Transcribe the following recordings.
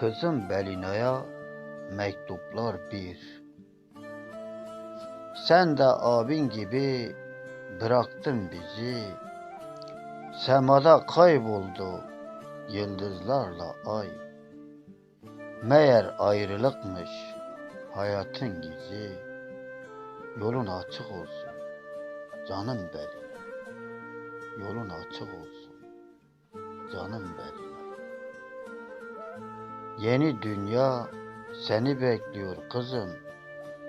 Kızım Belina'ya mektuplar bir. Sen de abin gibi bıraktın bizi. Semada kayboldu yıldızlarla ay. Meğer ayrılıkmış hayatın gizi. Yolun açık olsun canım benim. Yolun açık olsun canım benim. Yeni dünya seni bekliyor kızım.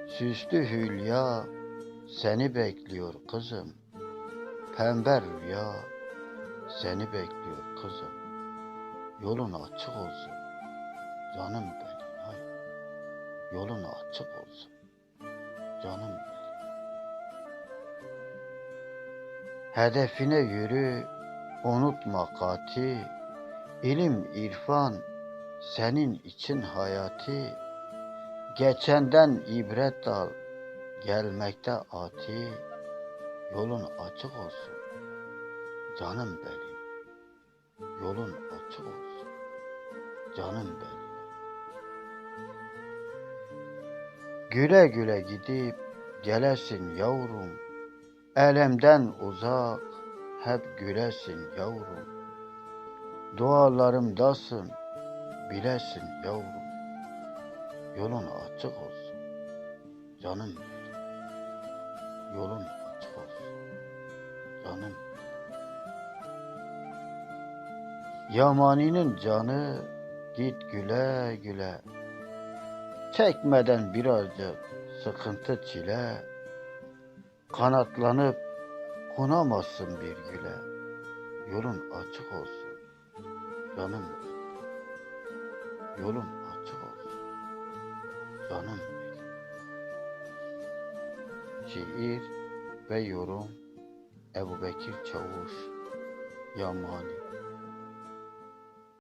Süslü hülya seni bekliyor kızım. Pembe rüya seni bekliyor kızım. Yolun açık olsun canım benim. Hay. Yolun açık olsun canım benim. Hedefine yürü, unutma kati. İlim, irfan senin için hayati. Geçenden ibret al, gelmekte ati. Yolun açık olsun, canım benim. Yolun açık olsun, canım benim. Güle güle gidip gelesin yavrum. Elemden uzak hep gülesin yavrum. Dualarımdasın bilesin yavrum. Yolun açık olsun canım. Yolun açık olsun canım. Yamaninin canı git güle güle. Çekmeden birazcık sıkıntı çile. Kanatlanıp konamazsın bir güle. Yolun açık olsun canım benim. Yolun açık olsun canım. Şiir ve yorum Ebu Bekir Çavuş. Yamani